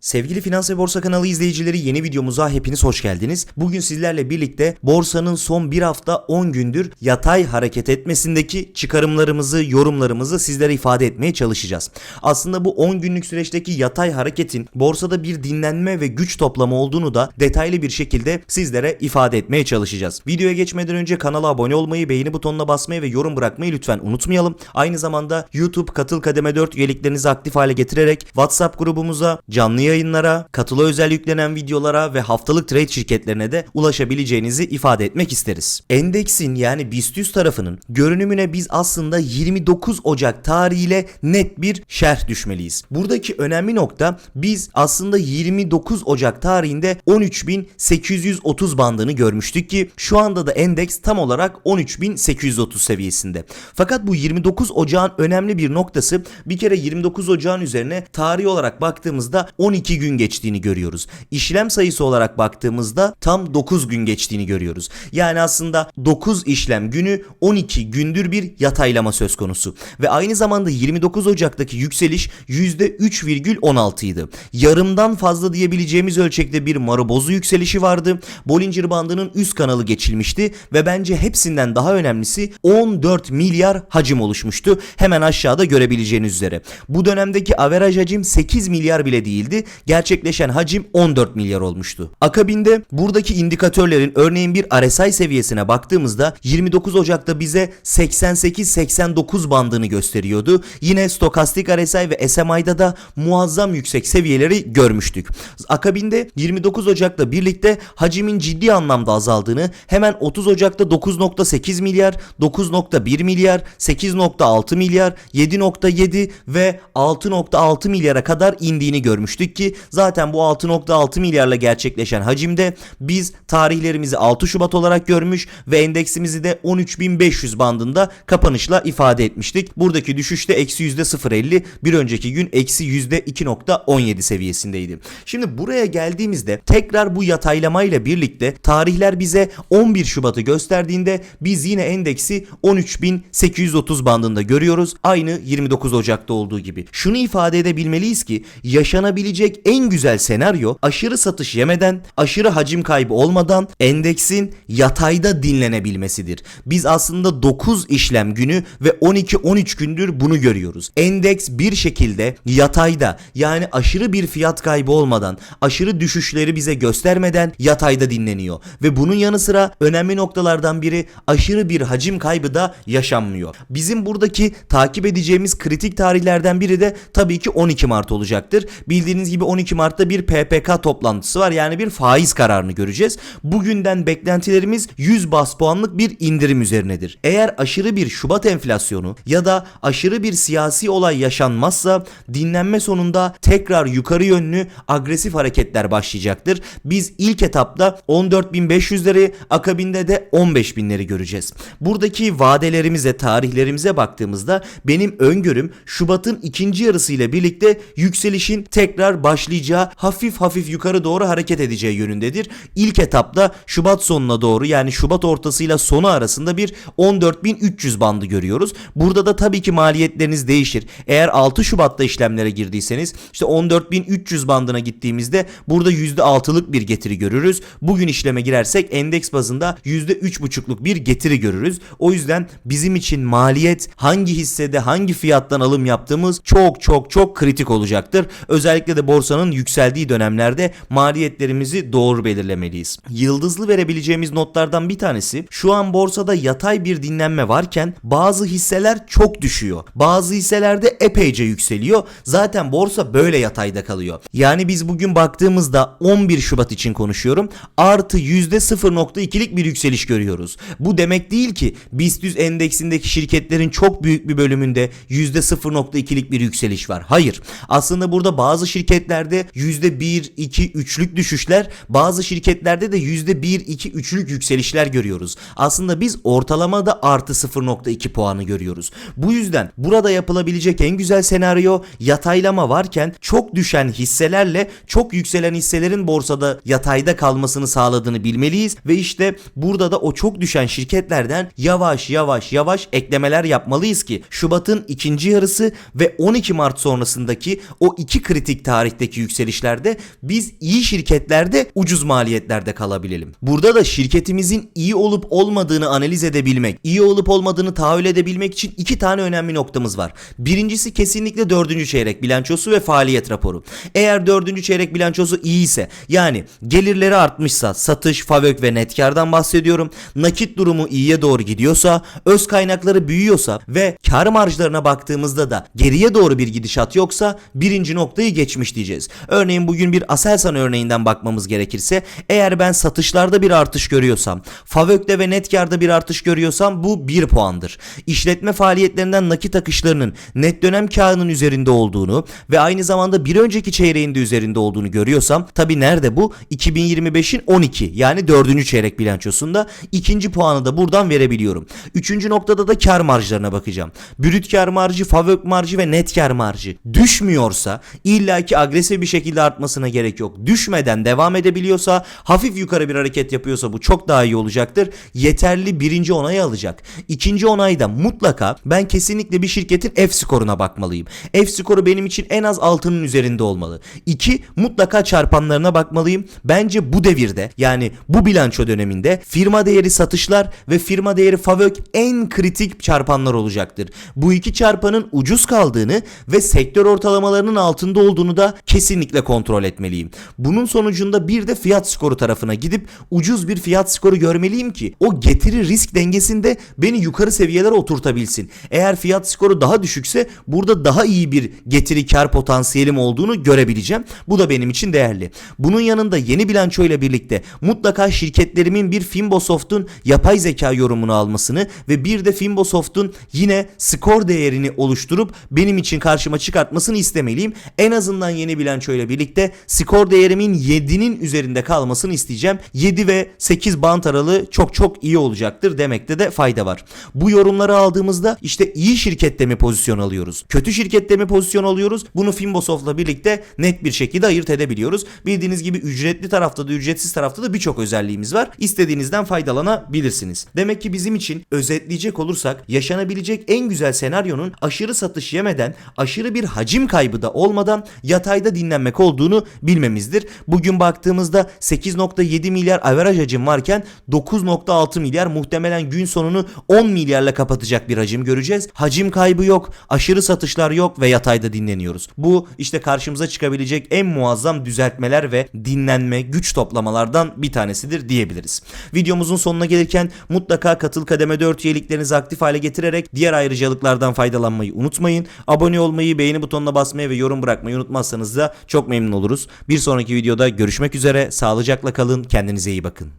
Sevgili Finans ve Borsa kanalı izleyicileri yeni videomuza hepiniz hoş geldiniz. Bugün sizlerle birlikte borsanın son bir hafta 10 gündür yatay hareket etmesindeki çıkarımlarımızı, yorumlarımızı sizlere ifade etmeye çalışacağız. Aslında bu 10 günlük süreçteki yatay hareketin borsada bir dinlenme ve güç toplama olduğunu da detaylı bir şekilde sizlere ifade etmeye çalışacağız. Videoya geçmeden önce kanala abone olmayı, beğeni butonuna basmayı ve yorum bırakmayı lütfen unutmayalım. Aynı zamanda YouTube Katıl Kademe 4 üyeliklerinizi aktif hale getirerek WhatsApp grubumuza, canlı yayınlara, katıla özel yüklenen videolara ve haftalık trade şirketlerine de ulaşabileceğinizi ifade etmek isteriz. Endeksin yani BIST 100 tarafının görünümüne biz aslında 29 Ocak tarihiyle net bir şerh düşmeliyiz. Buradaki önemli nokta biz aslında 29 Ocak tarihinde 13.830 bandını görmüştük ki şu anda da endeks tam olarak 13.830 seviyesinde. Fakat bu 29 Ocağın önemli bir noktası bir kere 29 Ocağın üzerine tarih olarak baktığımızda 12 gün geçtiğini görüyoruz. İşlem sayısı olarak baktığımızda tam 9 gün geçtiğini görüyoruz. Yani aslında 9 işlem günü 12 gündür bir yataylama söz konusu. Ve aynı zamanda 29 Ocak'taki yükseliş %3,16 idi. Yarımdan fazla diyebileceğimiz ölçekte bir marobozu yükselişi vardı. Bollinger bandının üst kanalı geçilmişti ve bence hepsinden daha önemlisi 14 milyar hacim oluşmuştu. Hemen aşağıda görebileceğiniz üzere. Bu dönemdeki averaj hacim 8 milyar bile değildi. Gerçekleşen hacim 14 milyar olmuştu. Akabinde buradaki indikatörlerin örneğin bir RSI seviyesine baktığımızda 29 Ocak'ta bize 88-89 bandını gösteriyordu. Yine stokastik RSI ve SMI'da da muazzam yüksek seviyeleri görmüştük. Akabinde 29 Ocak'la birlikte hacimin ciddi anlamda azaldığını hemen 30 Ocak'ta 9.8 milyar, 9.1 milyar, 8.6 milyar, 7.7 ve 6.6 milyara kadar indiğini görmüştük ki zaten bu 6.6 milyarla gerçekleşen hacimde biz tarihlerimizi 6 Şubat olarak görmüş ve endeksimizi de 13.500 bandında kapanışla ifade etmiştik. Buradaki düşüşte eksi %0.50 bir önceki gün eksi %2.17 seviyesindeydi. Şimdi buraya geldiğimizde tekrar bu yataylamayla birlikte tarihler bize 11 Şubat'ı gösterdiğinde biz yine endeksi 13.830 bandında görüyoruz. Aynı 29 Ocak'ta olduğu gibi. Şunu ifade edebilmeliyiz ki yaşanabilecek en güzel senaryo aşırı satış yemeden, aşırı hacim kaybı olmadan endeksin yatayda dinlenebilmesidir. Biz aslında 9 işlem günü ve 12-13 gündür bunu görüyoruz. Endeks bir şekilde yatayda yani aşırı bir fiyat kaybı olmadan, aşırı düşüşleri bize göstermeden yatayda dinleniyor. Ve bunun yanı sıra önemli noktalardan biri aşırı bir hacim kaybı da yaşanmıyor. Bizim buradaki takip edeceğimiz kritik tarihlerden biri de tabii ki 12 Mart olacaktır. Bildiğiniz gibi 12 Mart'ta bir PPK toplantısı var. Yani bir faiz kararını göreceğiz. Bugünden beklentilerimiz 100 bas puanlık bir indirim üzerinedir. Eğer aşırı bir Şubat enflasyonu ya da aşırı bir siyasi olay yaşanmazsa dinlenme sonunda tekrar yukarı yönlü agresif hareketler başlayacaktır. Biz ilk etapta 14.500'leri akabinde de 15.000'leri göreceğiz. Buradaki vadelerimize, tarihlerimize baktığımızda benim öngörüm Şubat'ın ikinci yarısıyla birlikte yükselişin tekrar başlayacağı hafif hafif yukarı doğru hareket edeceği yönündedir. İlk etapta Şubat sonuna doğru yani Şubat ortasıyla sonu arasında bir 14.300 bandı görüyoruz. Burada da tabii ki maliyetleriniz değişir. Eğer 6 Şubat'ta işlemlere girdiyseniz işte 14.300 bandına gittiğimizde burada %6'lık bir getiri görürüz. Bugün işleme girersek endeks bazında %3.5'luk bir getiri görürüz. O yüzden bizim için maliyet hangi hissede hangi fiyattan alım yaptığımız çok çok çok kritik olacaktır. Özellikle de borsanın yükseldiği dönemlerde maliyetlerimizi doğru belirlemeliyiz. Yıldızlı verebileceğimiz notlardan bir tanesi şu an borsada yatay bir dinlenme varken bazı hisseler çok düşüyor. Bazı hisselerde epeyce yükseliyor. Zaten borsa böyle yatayda kalıyor. Yani biz bugün baktığımızda 11 Şubat için konuşuyorum. Artı %0.2'lik bir yükseliş görüyoruz. Bu demek değil ki BIST 100 endeksindeki şirketlerin çok büyük bir bölümünde %0.2'lik bir yükseliş var. Hayır. Aslında burada bazı şirketlerde %1, 2, 3'lük düşüşler, bazı şirketlerde de %1, 2, 3'lük yükselişler görüyoruz. Aslında biz ortalamada artı 0.2 puanı görüyoruz. Bu yüzden burada yapılabilecek en güzel senaryo yataylama varken çok düşen hisselerle çok yükselen hisselerin borsada yatayda kalmasını sağladığını bilmeliyiz ve işte burada da o çok düşen şirketlerden yavaş yavaş yavaş eklemeler yapmalıyız ki Şubat'ın ikinci yarısı ve 12 Mart sonrasındaki o iki kritik tarih tarihteki yükselişlerde biz iyi şirketlerde ucuz maliyetlerde kalabilelim. Burada da şirketimizin iyi olup olmadığını analiz edebilmek, iyi olup olmadığını tahayyül edebilmek için iki tane önemli noktamız var. Birincisi kesinlikle dördüncü çeyrek bilançosu ve faaliyet raporu. Eğer dördüncü çeyrek bilançosu iyi ise yani gelirleri artmışsa satış, favök ve net kardan bahsediyorum. Nakit durumu iyiye doğru gidiyorsa, öz kaynakları büyüyorsa ve kar marjlarına baktığımızda da geriye doğru bir gidişat yoksa birinci noktayı geçmiş diyeceğiz. Örneğin bugün bir Aselsan örneğinden bakmamız gerekirse eğer ben satışlarda bir artış görüyorsam, favökte ve net karda bir artış görüyorsam bu 1 puandır. İşletme faaliyetlerinden nakit akışlarının net dönem karının üzerinde olduğunu ve aynı zamanda bir önceki çeyreğin de üzerinde olduğunu görüyorsam tabi nerede bu? 2025'in 12 yani 4. çeyrek bilançosunda ikinci puanı da buradan verebiliyorum. Üçüncü noktada da kar marjlarına bakacağım. Brüt kar marjı, favök marjı ve net kar marjı düşmüyorsa illaki agresif bir şekilde artmasına gerek yok. Düşmeden devam edebiliyorsa hafif yukarı bir hareket yapıyorsa bu çok daha iyi olacaktır. Yeterli birinci onayı alacak. İkinci onayda mutlaka ben kesinlikle bir şirketin F skoruna bakmalıyım. F skoru benim için en az 6'nın üzerinde olmalı. 2 mutlaka çarpanlarına bakmalıyım. Bence bu devirde yani bu bilanço döneminde firma değeri satışlar ve firma değeri favök en kritik çarpanlar olacaktır. Bu iki çarpanın ucuz kaldığını ve sektör ortalamalarının altında olduğunu da kesinlikle kontrol etmeliyim. Bunun sonucunda bir de fiyat skoru tarafına gidip ucuz bir fiyat skoru görmeliyim ki o getiri risk dengesinde beni yukarı seviyelere oturtabilsin. Eğer fiyat skoru daha düşükse burada daha iyi bir getiri kar potansiyelim olduğunu görebileceğim. Bu da benim için değerli. Bunun yanında yeni bilanço ile birlikte mutlaka şirketlerimin bir Finbosoft'un yapay zeka yorumunu almasını ve bir de Finbosoft'un yine skor değerini oluşturup benim için karşıma çıkartmasını istemeliyim. En azından yeni bilanço ile birlikte skor değerimin 7'nin üzerinde kalmasını isteyeceğim. 7 ve 8 bant aralığı çok çok iyi olacaktır demekte de fayda var. Bu yorumları aldığımızda işte iyi şirkette mi pozisyon alıyoruz? Kötü şirkette mi pozisyon alıyoruz? Bunu Finbosoft'la birlikte net bir şekilde ayırt edebiliyoruz. Bildiğiniz gibi ücretli tarafta da ücretsiz tarafta da birçok özelliğimiz var. İstediğinizden faydalanabilirsiniz. Demek ki bizim için özetleyecek olursak yaşanabilecek en güzel senaryonun aşırı satış yemeden, aşırı bir hacim kaybı da olmadan yatayda dinlenmek olduğunu bilmemizdir. Bugün baktığımızda 8.7 milyar averaj hacim varken 9.6 milyar muhtemelen gün sonunu 10 milyarla kapatacak bir hacim göreceğiz. Hacim kaybı yok, aşırı satışlar yok ve yatayda dinleniyoruz. Bu işte karşımıza çıkabilecek en muazzam düzeltmeler ve dinlenme, güç toplamalardan bir tanesidir diyebiliriz. Videomuzun sonuna gelirken mutlaka katıl kademe 4 üyeliklerinizi aktif hale getirerek diğer ayrıcalıklardan faydalanmayı unutmayın. Abone olmayı, beğeni butonuna basmayı ve yorum bırakmayı unutmazsanız yaparsanız da çok memnun oluruz. Bir sonraki videoda görüşmek üzere. Sağlıcakla kalın. Kendinize iyi bakın.